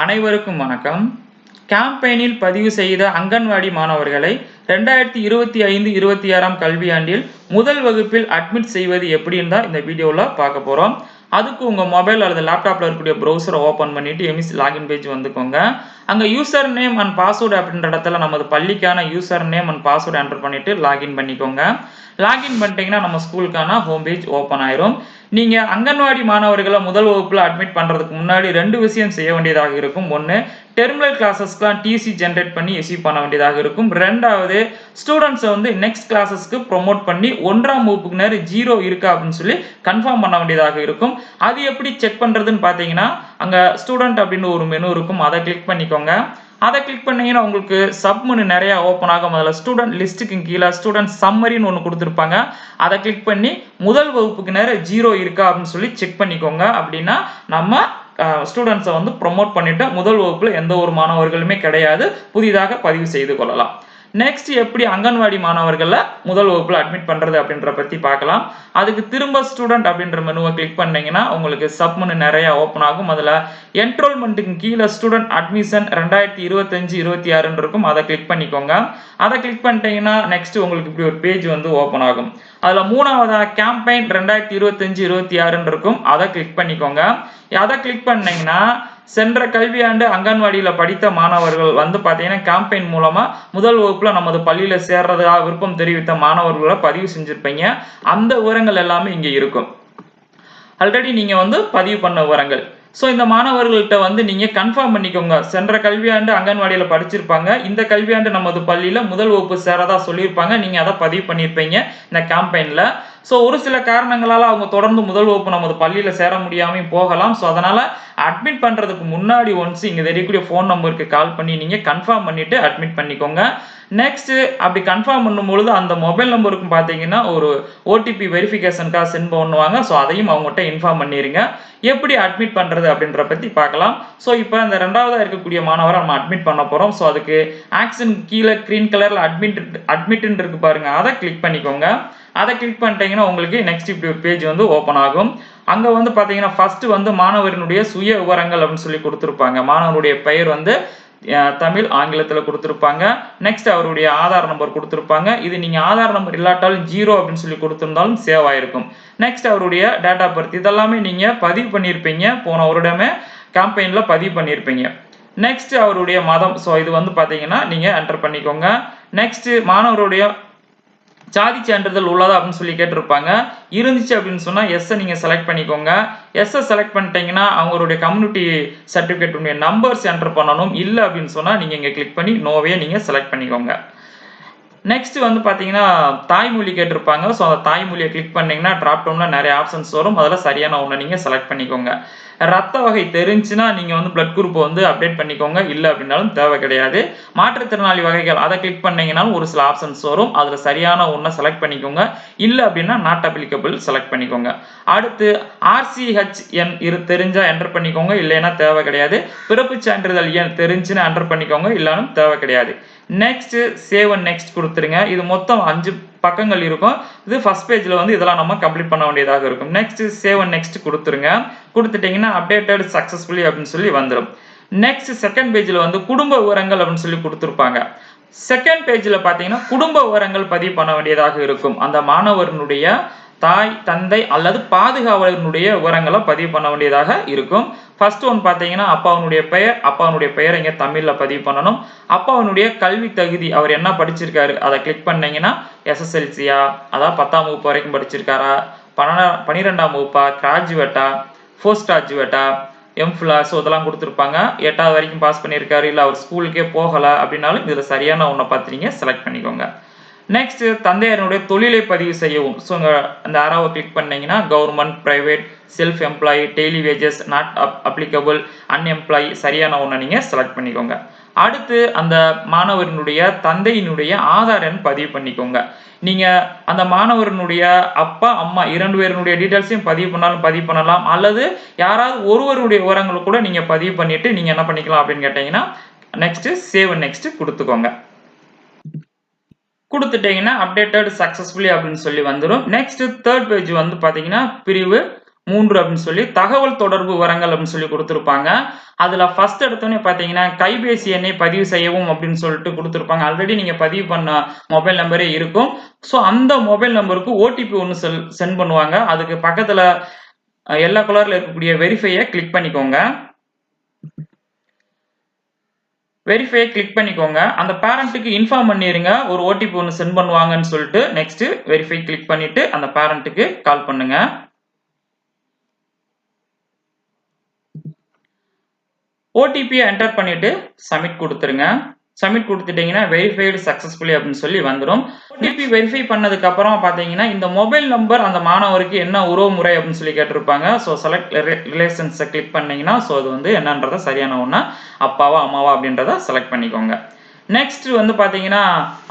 அனைவருக்கும் வணக்கம். கேம்பெயினில் பதிவு செய்த அங்கன்வாடி மாணவர்களை ரெண்டாயிரத்தி இருபத்தி ஐந்து இருபத்தி ஆறாம் கல்வியாண்டில் முதல் வகுப்பில் அட்மிட் செய்வது எப்படின்னு தான் இந்த வீடியோவில் பார்க்க போகிறோம் அதுக்கு உங்கள் மொபைல் அல்லது லேப்டாப்பில் இருக்கக்கூடிய ப்ரௌசரை ஓப்பன் பண்ணிவிட்டு எம்இஸ் லாகின் பேஜ் வந்துக்கோங்க. அங்கே யூசர் நேம் அண்ட் பாஸ்வேர்டு அப்படின்ற இடத்துல நமது பள்ளிக்கான user name and password enter பண்ணிவிட்டு லாகின் பண்ணிக்கோங்க. லாகின் பண்ணிட்டீங்கன்னா நம்ம ஸ்கூலுக்கான ஹோம் பேஜ் ஓப்பன் ஆயிரும். நீங்கள் அங்கன்வாடி மாணவர்களை முதல் வகுப்பில் அட்மிட் பண்ணுறதுக்கு முன்னாடி ரெண்டு விஷயம் செய்ய வேண்டியதாக இருக்கும். ஒன்று டெர்மினல் கிளாஸஸ்க்குலாம் டிசி ஜென்ரேட் பண்ணி இஷ்யூ பண்ண வேண்டியதாக இருக்கும். ரெண்டாவது ஸ்டூடெண்ட்ஸை வந்து நெக்ஸ்ட் கிளாஸஸ்க்கு ப்ரொமோட் பண்ணி ஒன்றாம் வகுப்புக்கு நேரம் ஜீரோ இருக்கா அப்படின்னு சொல்லி கன்ஃபார்ம் பண்ண வேண்டியதாக இருக்கும். அது எப்படி செக் பண்ணுறதுன்னு பார்த்தீங்கன்னா அங்கே ஸ்டூடெண்ட் அப்படின்னு ஒரு மெனு இருக்கும். அதை கிளிக் பண்ணிக்கோங்க. அதை கிளிக் பண்ணீங்கன்னா உங்களுக்கு சப்மனு நிறையா நிறைய ஓப்பன் ஆகும் முதல்ல ஸ்டூடெண்ட் லிஸ்ட்டுக்கு கீழே ஸ்டூடெண்ட் சம்மரின்னு ஒன்று கொடுத்துருப்பாங்க. அதை கிளிக் பண்ணி முதல் வகுப்புக்கு நேரம் ஜீரோ இருக்கா அப்படின்னு சொல்லி செக் பண்ணிக்கோங்க. அப்படின்னா நம்ம ஸ்டூடெண்ட்ஸை வந்து ப்ரொமோட் பண்ணிவிட்டு முதல் வகுப்பில் எந்த ஒரு மாணவர்களுமே கிடையாது. புதிதாக பதிவு செய்து கொள்ளலாம். நெக்ஸ்ட் எப்படி அங்கன்வாடி மாணவர்களை முதல் வகுப்பில் அட்மிட் பண்ணுறது அப்படின்ற பற்றி பார்க்கலாம். அதுக்கு திரும்ப ஸ்டூடெண்ட் அப்படின்ற மெனுவை கிளிக் பண்ணிங்கன்னா உங்களுக்கு சப் மெனு நிறையா ஓப்பன் ஆகும். அதில் என்ரோல்மெண்ட்டுக்கு கீழே ஸ்டூடெண்ட் அட்மிஷன் ரெண்டாயிரத்தி இருபத்தஞ்சு இருபத்தி ஆறுன்னு இருக்கும். அதை கிளிக் பண்ணிக்கோங்க. அதை கிளிக் பண்ணிட்டீங்கன்னா நெக்ஸ்ட் உங்களுக்கு இப்படி ஒரு பேஜ் வந்து ஓப்பன் ஆகும். அதில் மூணாவதாக கேம்பெயின் ரெண்டாயிரத்தி இருபத்தஞ்சு இருபத்தி ஆறுன்னு இருக்கும். அதை கிளிக் பண்ணிக்கோங்க. அதை கிளிக் பண்ணிங்கன்னா சென்ற கல்வியாண்டு அங்கன்வாடியில் படித்த மாணவர்கள் வந்து பார்த்தீங்கன்னா கேம்பெயின் மூலமாக முதல் வகுப்பில் நமது பள்ளியில் சேர்றதா விருப்பம் தெரிவித்த மாணவர்களை பதிவு செஞ்சுருப்பீங்க. அந்த விவரங்கள் எல்லாமே இங்கே இருக்கும். ஆல்ரெடி நீங்கள் வந்து பதிவு பண்ண விவரங்கள். ஸோ இந்த மாணவர்கள்ட்ட வந்து நீங்கள் கன்ஃபார்ம் பண்ணிக்கோங்க. சென்ற கல்வியாண்டு அங்கன்வாடியில் படிச்சிருப்பாங்க. இந்த கல்வியாண்டு நமது பள்ளியில் முதல் வகுப்பு சேரதா சொல்லியிருப்பாங்க. நீங்கள் அதை பதிவு பண்ணியிருப்பீங்க. இந்த கேம்பெயினில் ஸோ ஒரு சில காரணங்களால் அவங்க தொடர்ந்து முதல் வகுப்பு நமது பள்ளியில் சேர முடியாமையும் போகலாம். ஸோ அதனால் அட்மிட் பண்ணுறதுக்கு முன்னாடி ஒன்ஸ் இங்கே தெரியக்கூடிய ஃபோன் நம்பருக்கு கால் பண்ணி நீங்கள் கன்ஃபார்ம் பண்ணிவிட்டு அட்மிட் பண்ணிக்கோங்க. நெக்ஸ்ட்டு அப்படி கன்ஃபார்ம் பண்ணும்பொழுது அந்த மொபைல் நம்பருக்கும் பார்த்தீங்கன்னா ஒரு ஓடிபி வெரிஃபிகேஷனுக்காக சென்ட் பண்ணுவாங்க. ஸோ அதையும் அவங்ககிட்ட இன்ஃபார்ம் பண்ணிடுங்க எப்படி அட்மிட் பண்ணுறது அப்படின்ற பற்றி பார்க்கலாம். ஸோ இப்போ இந்த ரெண்டாவதாக இருக்கக்கூடிய மாணவரை நம்ம அட்மிட் பண்ண போகிறோம் ஸோ அதுக்கு ஆக்ஷன் கீழே க்ரீன் கலரில் அட்மிட் அட்மிட்னு இருக்கு பாருங்கள் அதை கிளிக் பண்ணிக்கோங்க. அதை கிளிக் பண்ணிட்டீங்கன்னா உங்களுக்கு நெக்ஸ்ட் இப்படி ஒரு பேஜ் வந்து ஓப்பன் ஆகும். அங்கே வந்து பார்த்தீங்கன்னா ஃபர்ஸ்ட் வந்து மாணவரினுடைய சுய விவரங்கள் அப்படின்னு சொல்லி கொடுத்துருப்பாங்க. மாணவருடைய பெயர் வந்து தமிழ் ஆங்கிலத்தில் கொடுத்துருப்பாங்க. நெக்ஸ்ட் அவருடைய ஆதார் நம்பர் கொடுத்துருப்பாங்க. இது நீங்கள் ஆதார் நம்பர் இல்லாட்டாலும் ஜீரோ அப்படின்னு சொல்லி கொடுத்துருந்தாலும் சேவ் ஆயிருக்கும். நெக்ஸ்ட் அவருடைய டேட்டா பர்த் இதெல்லாமே நீங்கள் பதிவு பண்ணியிருப்பீங்க. போன வருடமே கேம்பெயினில் பதிவு பண்ணியிருப்பீங்க. நெக்ஸ்ட் அவருடைய மதம். ஸோ இது வந்து பார்த்தீங்கன்னா நீங்கள் என்டர் பண்ணிக்கோங்க. நெக்ஸ்ட் மாணவருடைய சாதி சான்றிதழ் உள்ளதா அப்படின்னு சொல்லி கேட்டிருப்பாங்க. இருந்துச்சு அப்படின்னு சொன்னால் எஸ்ஸை நீங்கள் செலக்ட் பண்ணிக்கோங்க. எஸ்ஸை செலக்ட் பண்ணிட்டீங்கன்னா அவங்களுடைய கம்யூனிட்டி சர்டிஃபிகேட்டுடைய நம்பர்ஸ் என்டர் பண்ணணும். இல்லை அப்படின்னு சொன்னால் நீங்கள் இங்கே கிளிக் பண்ணி நோவே நீங்கள் செலக்ட் பண்ணிக்கோங்க. நெக்ஸ்ட் வந்து பார்த்தீங்கன்னா தாய்மொழி கேட்டிருப்பாங்க. ஸோ அந்த தாய்மொழியை கிளிக் பண்ணிங்கன்னா ட்ராப் டவுனில் நிறைய ஆப்ஷன்ஸ் வரும். அதில் சரியான ஒன்று நீங்கள் செலக்ட் பண்ணிக்கோங்க. ரத்த வகை தெரிஞ்சுன்னா நீங்கள் வந்து பிளட் குரூப்பை வந்து அப்டேட் பண்ணிக்கோங்க. இல்லை அப்படின்னாலும் தேவை கிடையாது. மாற்றுத்திறனாளி வகைகள் அதை கிளிக் பண்ணிங்கனாலும் ஒரு சில ஆப்ஷன்ஸ் வரும். அதில் சரியான ஒன்றை செலக்ட் பண்ணிக்கோங்க. இல்லை அப்படின்னா நாட் அப்ளிகபிள் செலக்ட் பண்ணிக்கோங்க. அடுத்து ஆர்சிஹெச்என் இரு தெரிஞ்சால் என்டர் பண்ணிக்கோங்க. இல்லைன்னா தேவை கிடையாது. பிறப்பு சான்றிதழ் எண் தெரிஞ்சுன்னு என்டர் பண்ணிக்கோங்க. இல்லைனாலும் தேவை கிடையாது. நெக்ஸ்ட் சேவ் அண்ட் நெக்ஸ்ட் கொடுத்துருங்க. இது மொத்தம் அஞ்சு பக்கங்கள் இருக்கும். இது ஃபர்ஸ்ட் பேஜில் வந்து இதெல்லாம் நம்ம கம்ப்ளீட் பண்ண வேண்டியதாக இருக்கும். நெக்ஸ்ட் சேவ் அண்ட் நெக்ஸ்ட் கொடுத்துருங்க. கொடுத்துட்டீங்கன்னா அப்டேட்டட் சக்ஸஸ்ஃபுல்லி அப்படின்னு சொல்லி வந்துடும் நெக்ஸ்ட் செகண்ட் பேஜில் வந்து குடும்ப விவரங்கள் அப்படின்னு சொல்லி கொடுத்துருப்பாங்க. செகண்ட் பேஜில் பார்த்தீங்கன்னா குடும்ப விவரங்கள் பதிவு பண்ண வேண்டியதாக இருக்கும். அந்த மாணவர்களுடைய தாய் தந்தை அல்லது பாதுகாவலர்களுடைய விவரங்களை பதிவு பண்ண வேண்டியதாக இருக்கும். ஃபர்ஸ்ட் ஒன் பார்த்தீங்கன்னா அப்பாவனுடைய பெயர் அப்பாவனுடைய பெயரை இங்கே தமிழில் பதிவு பண்ணணும். அப்பாவனுடைய கல்வி தகுதி அவர் என்ன படிச்சிருக்காரு அதை கிளிக் பண்ணீங்கன்னா எஸ்எஸ்எல்சியா அதாவது பத்தாம் வகுப்பு வரைக்கும் படிச்சிருக்காரா? பன்னெண்டா பன்னிரெண்டாம் வகுப்பா? கிராஜுவேட்டா போஸ்ட் கிராஜுவேட்டா எம்ஃபிலா ஸோ இதெல்லாம் கொடுத்துருப்பாங்க. எட்டாவது வரைக்கும் பாஸ் பண்ணியிருக்காரு இல்லை அவர் ஸ்கூலுக்கே போகலை அப்படின்னாலும் இதில் சரியான ஒன்றை பார்த்து செலக்ட் பண்ணிக்கோங்க. நெக்ஸ்ட் தந்தையனுடைய தொழிலை பதிவு செய்யவும். ஸோ அந்த அறாவை கிளிக் பண்ணீங்கன்னா government private self employee daily wages not up applicable unemployee சரியான ஒன்றை நீங்கள் செலக்ட் பண்ணிக்கோங்க. அடுத்து அந்த மாணவரினுடைய தந்தையினுடைய ஆதார் எண் பதிவு பண்ணிக்கோங்க. நீங்கள் அந்த மாணவரினுடைய அப்பா அம்மா இரண்டு பேருனுடைய டீட்டெயில்ஸையும் பதிவு பண்ணாலும் பதிவு பண்ணலாம். அல்லது யாராவது ஒருவருடைய விவரங்களை கூட நீங்கள் பதிவு பண்ணிவிட்டு நீங்கள் என்ன பண்ணிக்கலாம் அப்படின்னு கேட்டிங்கன்னா நெக்ஸ்ட்டு சேவ் நெக்ஸ்ட்டு கொடுத்துக்கோங்க. கொடுத்துட்டீங்கன்னா அப்டேட்டட் சக்ஸஸ்ஃபுல்லி அப்படின்னு சொல்லி வந்துடும் நெக்ஸ்ட் தேர்ட் பேஜ் வந்து பார்த்தீங்கன்னா பிரிவு மூன்று அப்படின்னு சொல்லி தகவல் தொடர்பு விவரங்கள் அப்படின்னு சொல்லி கொடுத்துருப்பாங்க. அதில் ஃபர்ஸ்ட் எடுத்தோடனே பார்த்தீங்கன்னா கைபேசி எண்ணை பதிவு செய்யவும் அப்படின்னு சொல்லிட்டு கொடுத்துருப்பாங்க. ஆல்ரெடி நீங்கள் பதிவு பண்ண மொபைல் நம்பரே இருக்கும். ஸோ அந்த மொபைல் நம்பருக்கு ஓடிபி ஒன்று செல் சென்ட் பண்ணுவாங்க. அதுக்கு பக்கத்தில் எல்லா கலரில் இருக்கக்கூடிய வெரிஃபையை கிளிக் பண்ணிக்கோங்க. வெரிஃபையை கிளிக் பண்ணிக்கோங்க. அந்த பேரண்ட்டுக்கு இன்ஃபார்ம் பண்ணிடுங்க ஒரு ஓடிபி ஒன்று சென்ட் பண்ணுவாங்கன்னு சொல்லிட்டு நெக்ஸ்ட்டு வெரிஃபை கிளிக் பண்ணிவிட்டு அந்த பேரண்ட்டுக்கு கால் பண்ணுங்க. ஓடிபியை என்டர் பண்ணிவிட்டு சப்மிட் கொடுத்துருங்க. சப்மிட் கொடுத்துட்டீங்கன்னா வெரிஃபைடு சக்ஸஸ்ஃபுல்லி அப்படின்னு சொல்லி வந்துடும் ஓடிபி வெரிஃபை பண்ணதுக்கு அப்புறம் பார்த்தீங்கன்னா இந்த மொபைல் நம்பர் அந்த மாணவருக்கு என்ன உறவு முறை அப்படின்னு சொல்லி கேட்டிருப்பாங்க. ஸோ செலக்ட் ரிலேஷன்ஸை கிளிக் பண்ணீங்கன்னா ஸோ அது வந்து என்னன்றத சரியான ஒன்றா அப்பாவா அம்மாவா அப்படின்றத செலக்ட் பண்ணிக்கோங்க. நெக்ஸ்ட் வந்து பார்த்தீங்கன்னா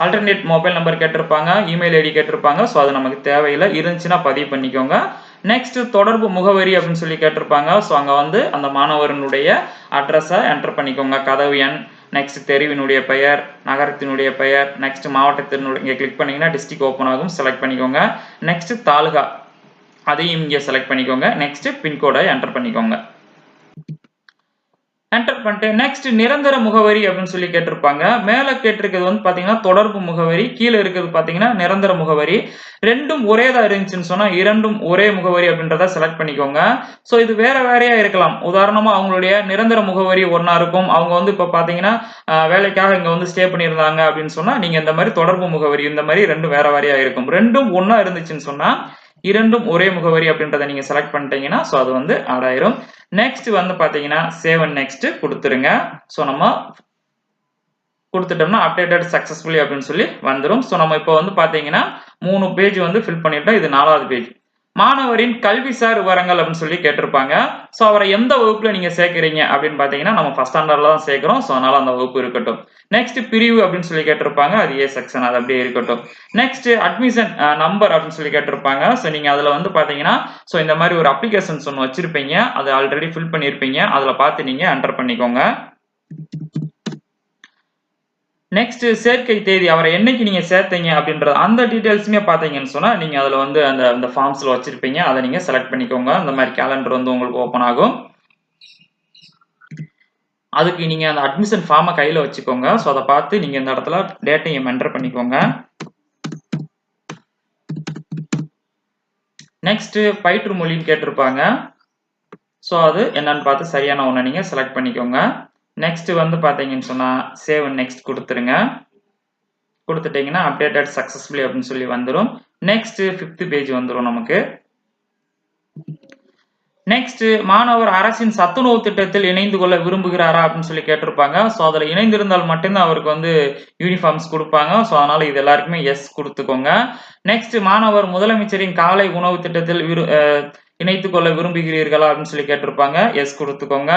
அல்டர்னேட் மொபைல் நம்பர் கேட்டிருப்பாங்க இமெயில் ஐடி கேட்டிருப்பாங்க. ஸோ அது நமக்கு தேவையில்லை. இருந்துச்சுன்னா பதிவு பண்ணிக்கோங்க. நெக்ஸ்ட் தொடர்பு முகவரி அப்படின்னு சொல்லி கேட்டிருப்பாங்க. ஸோ அங்கே வந்து அந்த மாணவரனுடைய அட்ரஸை என்டர் பண்ணிக்கோங்க. கதவு எண் நெக்ஸ்ட் தெருவினுடைய பெயர் நகரத்தினுடைய பெயர் நெக்ஸ்ட் மாவட்டத்தினுடைய இங்கே கிளிக் பண்ணீங்கன்னா டிஸ்ட்ரிக் ஓப்பன் ஆகும் செலக்ட் பண்ணிக்கோங்க. நெக்ஸ்ட் தாலுகா அதையும் இங்கே செலக்ட் பண்ணிக்கோங்க. நெக்ஸ்ட் பின்கோடை என்டர் பண்ணிக்கோங்க. என்டர் பண்ணிட்டு நெக்ஸ்ட் நிரந்தர முகவரி அப்படின்னு சொல்லி கேட்டிருப்பாங்க. மேலே கேட்டிருக்கிறது வந்து பார்த்தீங்கன்னா தொடர்பு முகவரி கீழே இருக்கிறது பார்த்தீங்கன்னா நிரந்தர முகவரி. ரெண்டும் ஒரே தான் இருந்துச்சுன்னு சொன்னால் இரண்டும் ஒரே முகவரி அப்படின்றத செலக்ட் பண்ணிக்கோங்க. ஸோ இது வேற வேறையா இருக்கலாம். உதாரணமாக அவங்களுடைய நிரந்தர முகவரி ஒன்றா இருக்கும். அவங்க வந்து இப்போ பார்த்தீங்கன்னா வேலைக்காக இங்கே வந்து ஸ்டே பண்ணியிருந்தாங்க அப்படின்னு சொன்னால் நீங்கள் இந்த மாதிரி தொடர்பு முகவரி இந்த மாதிரி ரெண்டும் வேற வேறையா இருக்கும். ரெண்டும் ஒன்றா இருந்துச்சுன்னு சொன்னால் இரண்டும் ஒரே முகவரி அப்படின்றத நீங்கள் செலக்ட் பண்ணிட்டீங்கன்னா ஸோ அது வந்து ஆடாயிரும் நெக்ஸ்ட் வந்து பார்த்தீங்கன்னா சேவ் அண்ட் நெக்ஸ்ட் கொடுத்துருங்க. ஸோ நம்ம கொடுத்துட்டோம்னா அப்டேட்டட் சக்ஸஸ்ஃபுல்லி அப்படின்னு சொல்லி வந்துடும் ஸோ நம்ம இப்போ வந்து பார்த்தீங்கன்னா மூணு பேஜ் வந்து ஃபில் பண்ணிட்டோம். இது நாலாவது பேஜ் மாணவரின் கல்விசார் விவரங்கள் அப்படின்னு சொல்லி கேட்டிருப்பாங்க. ஸோ அவரை எந்த வகுப்புல நீங்க சேர்க்குறீங்க அப்படின்னு பாத்தீங்கன்னா நம்ம ஃபர்ஸ்ட் ஸ்டாண்டர்ட்ல தான் சேர்க்கிறோம். ஸோ அதனால அந்த வகுப்பு இருக்கட்டும். நெக்ஸ்ட் பிரிவு அப்படின்னு சொல்லி கேட்டிருப்பாங்க. அது ஏ செக்ஷன் அது அப்படியே இருக்கட்டும். நெக்ஸ்ட் அட்மிஷன் நம்பர் அப்படின்னு சொல்லி கேட்டிருப்பாங்க. ஸோ நீங்க அதுல வந்து பாத்தீங்கன்னா ஸோ இந்த மாதிரி ஒரு அப்ளிகேஷன்ஸ் ஒன்று வச்சிருப்பீங்க. அதை ஆல்ரெடி ஃபில் பண்ணியிருப்பீங்க. அதுல பார்த்து நீங்க என்டர் பண்ணிக்கோங்க. நெக்ஸ்ட் சேர்க்கை தேதி அவரை என்னைக்கு நீங்க சேர்த்தீங்க அப்படின்றது அந்த டீடைல்ஸுமே பார்த்தீங்கன்னு சொன்னா நீங்க அதுல வந்து அந்த அந்த ஃபார்ம்ஸ்ல வச்சிருப்பீங்க. அதை நீங்க செலக்ட் பண்ணிக்கோங்க. அந்த மாதிரி கேலண்டர் வந்து உங்களுக்கு ஓப்பன் ஆகும். அதுக்கு நீங்க அந்த அட்மிஷன் ஃபார்மை கையில வச்சுக்கோங்க. ஸோ அதை பார்த்து நீங்க இந்த இடத்துல டேட்டையும் என்டர் பண்ணிக்கோங்க. நெக்ஸ்ட் பயிற்று மொழின்னு கேட்டிருப்பாங்க. ஸோ அது என்னன்னு பார்த்து சரியான ஒன்றை நீங்க செலக்ட் பண்ணிக்கோங்க. நெக்ஸ்ட் வந்து பார்த்தீங்கன்னு சொன்னால் சேவ் நெக்ஸ்ட் கொடுத்துருங்க. கொடுத்துட்டீங்கன்னா அப்டேட்டட் சக்ஸஸ்ஃபுல்லி அப்படின்னு சொல்லி வந்துடும் நெக்ஸ்ட் ஃபிஃப்த் பேஜ் வந்துடும் நமக்கு. நெக்ஸ்ட் மாணவர் அரசின் சத்துணவு திட்டத்தில் இணைந்து கொள்ள விரும்புகிறாரா அப்படின்னு சொல்லி கேட்டிருப்பாங்க. ஸோ அதில் இணைந்திருந்தால் மட்டும்தான் அவருக்கு வந்து யூனிஃபார்ம்ஸ் கொடுப்பாங்க. ஸோ அதனால இது எல்லாருக்குமே எஸ் கொடுத்துக்கோங்க. நெக்ஸ்ட் மாணவர் முதலமைச்சரின் காலை உணவு திட்டத்தில் விரு இணைத்துக் கொள்ள விரும்புகிறீர்களா அப்படின்னு சொல்லி கேட்டிருப்பாங்க. எஸ் கொடுத்துக்கோங்க.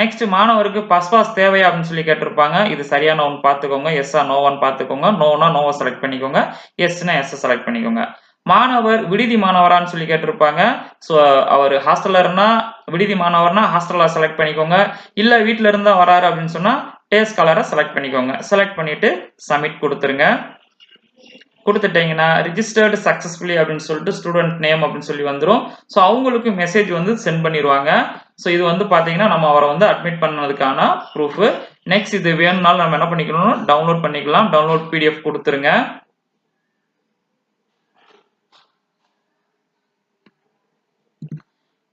நெக்ஸ்ட் மாணவருக்கு பஸ்பாஸ் தேவையா அப்படின்னு சொல்லி கேட்டிருப்பாங்க. இது சரியான ஒன்று பார்த்துக்கோங்க. எஸ்ஸா நோவான்னு பார்த்துக்கோங்க. நோனா நோவை செலக்ட் பண்ணிக்கோங்க. எஸ்னா எஸ் செலக்ட் பண்ணிக்கோங்க. மாணவர் விடுதி மாணவரான்னு சொல்லி கேட்டிருப்பாங்க. ஸோ அவர் ஹாஸ்டலர்னா விடுதி மாணவர்னா ஹாஸ்டலில் செலக்ட் பண்ணிக்கோங்க. இல்லை வீட்டில இருந்தா வராரு அப்படின்னு சொன்னா டேஸ் கலரை செலக்ட் பண்ணிக்கோங்க. செலக்ட் பண்ணிட்டு சப்மிட் கொடுத்துருங்க. கொடுத்துட்டீங்கன்னா ரிஜிஸ்டர்டு சக்ஸஸ்ஃபுல்லி அப்படின்னு சொல்லிட்டு ஸ்டூடெண்ட் நேம் அப்படின்னு சொல்லி வந்துடும் ஸோ அவங்களுக்கு மெசேஜ் வந்து சென்ட் பண்ணிடுவாங்க ஸோ இது வந்து பார்த்தீங்கன்னா நம்ம அவரை வந்து அட்மிட் பண்ணதுக்கான ப்ரூஃப் நெக்ஸ்ட் இது வேணும்னாலும் நம்ம என்ன பண்ணிக்கணும்? டவுன்லோட் பண்ணிக்கலாம். டவுன்லோட் பிடிஎஃப் கொடுத்துருங்க.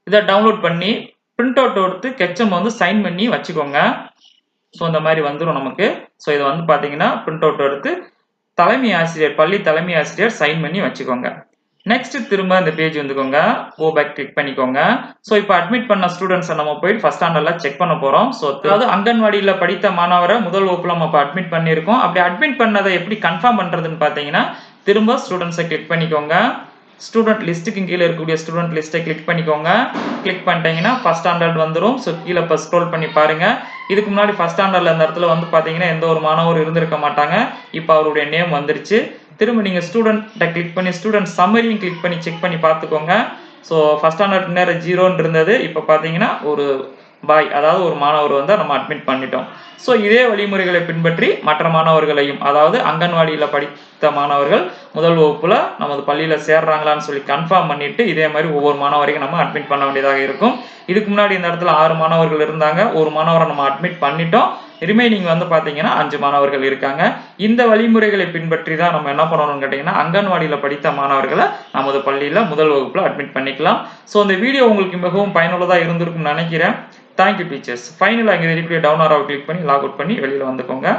இதை டவுன்லோட் பண்ணி பிரிண்ட் அவுட் எடுத்து கெச்சம் வந்து சைன் பண்ணி வச்சுக்கோங்க. ஸோ இந்த மாதிரி வந்துடும் நமக்கு. ஸோ இதை வந்து பார்த்தீங்கன்னா பிரிண்ட் அவுட் எடுத்து தலைமை ஆசிரியர் பள்ளி தலைமை ஆசிரியர் சைன் பண்ணி வச்சுக்கோங்க. நெக்ஸ்ட் திரும்ப இந்த பேஜ் வந்துக்கோங்க. கோ பேக் கிளிக் பண்ணிக்கோங்க. ஸோ இப்போ அட்மிட் பண்ண ஸ்டூடெண்ட்ஸை நம்ம போய் ஃபர்ஸ்ட் ஸ்டாண்டர்ட்ல செக் பண்ண போறோம். ஸோ அதாவது அங்கன்வாடியில் படித்த மாணவரை முதல் வகுப்புல நம்ம இப்போ அட்மிட் பண்ணியிருக்கோம். அப்படி அட்மிட் பண்ணதை எப்படி கன்ஃபார்ம் பண்றதுன்னு பார்த்தீங்கன்னா திரும்ப ஸ்டூடெண்ட்ஸை கிளிக் பண்ணிக்கோங்க. ஸ்டூடெண்ட் லிஸ்ட்டுக்கு கீழே இருக்கக்கூடிய ஸ்டூடெண்ட் லிஸ்ட்டை கிளிக் பண்ணிக்கோங்க. கிளிக் பண்ணிட்டீங்கன்னா ஃபஸ்ட் ஸ்டாண்டர்ட் வந்துடும் ஸோ கீழே இப்போ ஸ்க்ரோல் பண்ணி பாருங்க. இதுக்கு முன்னாடி ஃபஸ்ட் ஸ்டாண்டர்டில் இந்த இடத்துல வந்து பார்த்தீங்கன்னா எந்த ஒரு மாணவர் இருந்திருக்க மாட்டாங்க. இப்போ அவருடைய நேம் வந்துருச்சு. திரும்ப நீங்கள் ஸ்டூடெண்ட்டை கிளிக் பண்ணி ஸ்டூடெண்ட் சம்மரியும் கிளிக் பண்ணி செக் பண்ணி பார்த்துக்கோங்க. ஸோ ஃபஸ்ட் ஸ்டாண்டர்ட் நேரம் ஜீரோன்னு இருந்தது. இப்போ பார்த்தீங்கன்னா ஒரு பாய் அதாவது ஒரு மாணவர் வந்து நம்ம அட்மிட் பண்ணிட்டோம். ஸோ இதே வழிமுறைகளை பின்பற்றி மற்ற மாணவர்களையும் அதாவது அங்கன்வாடியில் படித்த மாணவர்கள் முதல் வகுப்பில் நமது பள்ளியில் சேர்றாங்களான்னு சொல்லி கன்ஃபார்ம் பண்ணிட்டு இதே மாதிரி ஒவ்வொரு மாணவரையும் நம்ம அட்மிட் பண்ண வேண்டியதாக இருக்கும். இதுக்கு முன்னாடி இந்த இடத்துல ஆறு மாணவர்கள் இருந்தாங்க. ஒரு மாணவரை நம்ம அட்மிட் பண்ணிட்டோம். ரிமைனிங் வந்து பார்த்தீங்கன்னா அஞ்சு மாணவர்கள் இருக்காங்க. இந்த வழிமுறைகளை பின்பற்றி தான் நம்ம என்ன பண்ணணும்னு கேட்டிங்கன்னா அங்கன்வாடியில் படித்த மாணவர்களை நமது பள்ளியில் முதல் வகுப்பில் அட்மிட் பண்ணிக்கலாம். ஸோ இந்த வீடியோ உங்களுக்கு மிகவும் பயனுள்ளதாக இருந்திருக்கும்னு நினைக்கிறேன். தேங்க்யூ டீச்சர்ஸ் ஃபைனலாக இங்கே ரிப்ளே டவுன் ஆராவை கிளிக் பண்ணி லாக் அவுட் பண்ணி வெளியில் வந்துக்கோங்க.